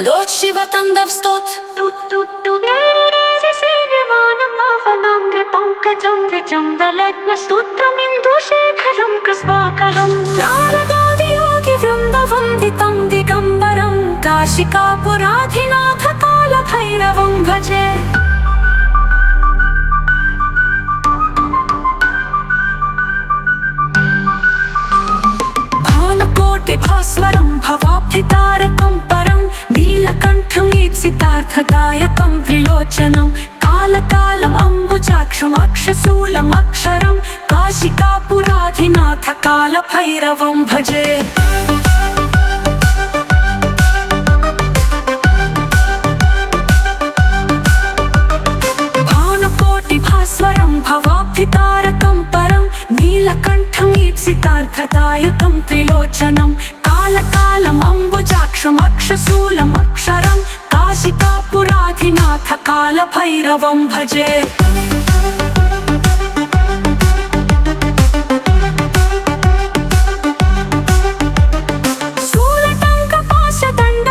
Дощі ватанда встот. स्तोत्रमिन्दुशेखरं कृष्वाकरं नारदादियोगिवृन्दवन्दितं दिगम्बरं काशिकापुराधिनाथकालभैरवं भजे भानकोटिभास्वरं भवाब्धितारकं భజే భానుకోటి కాలకాలం అంబుజాక్షం అక్షశూలం అక్షరం. కాశికాపురాధినాథ కాల భైరవం భజే. భానుకోటి భాస్వరం భవాబ్ధితారకం పరం. నీలకంఠం ఈప్సితార్థదాయకం త్రిలోచనం. కాలకాలం అంబుజాక్షం అక్షశూలం అక్షరం కాశికాపురాధినాథ కాల భైరవం భజే శూలటంక పాశదండ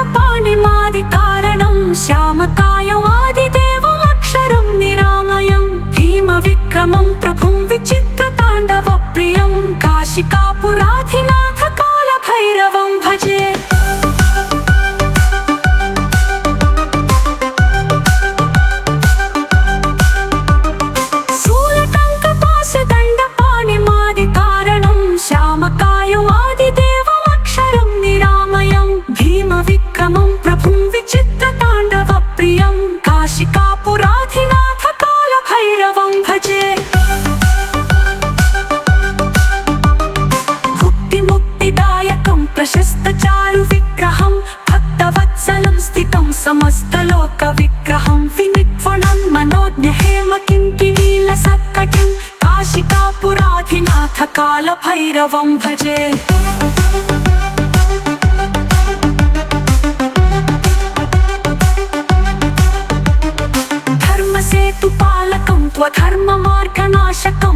సమస్తలోక విగ్రహం వినిత్వణం మనోజ్ఞ హేమ కింకిణీల సక్కటిం కాశికాపురాధినాథ కాల భైరవం భజే ధర్మసేతు పాలకం త్వధర్మ మార్గనాశకం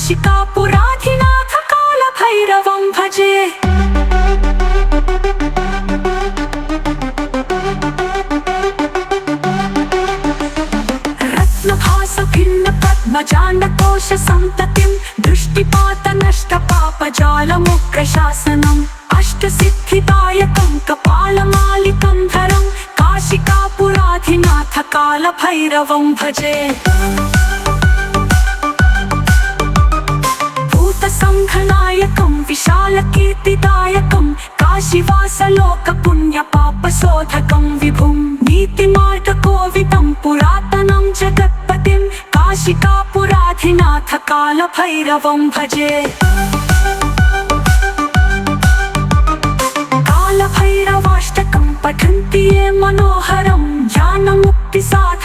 కాశికాపురాధినాథ కాల భైరవం భజే రత్నభాస భిన్న పద్మజాండ కోశ సంతతిం దృష్టిపాత నష్ట పాప పాపజాలముగ్ర శాసనం అష్ట సిద్ధిదాయకం కపాలమాలికం ధరం కాశికాపురాధినాథ కాల భైరవం భజే సంఘనాయకం విశాల కీర్తిదాయకం కాశీవాసలోక పుణ్య పాప శోధకం విభుం నీతి మాట కోవిదం పురాతనం జగత్పతిం కాశికాపురాధినాథ కాల భైరవం భజే. కాల భైరవాష్టకం పఠంతి మనోహరం జ్ఞానముక్తి సాధ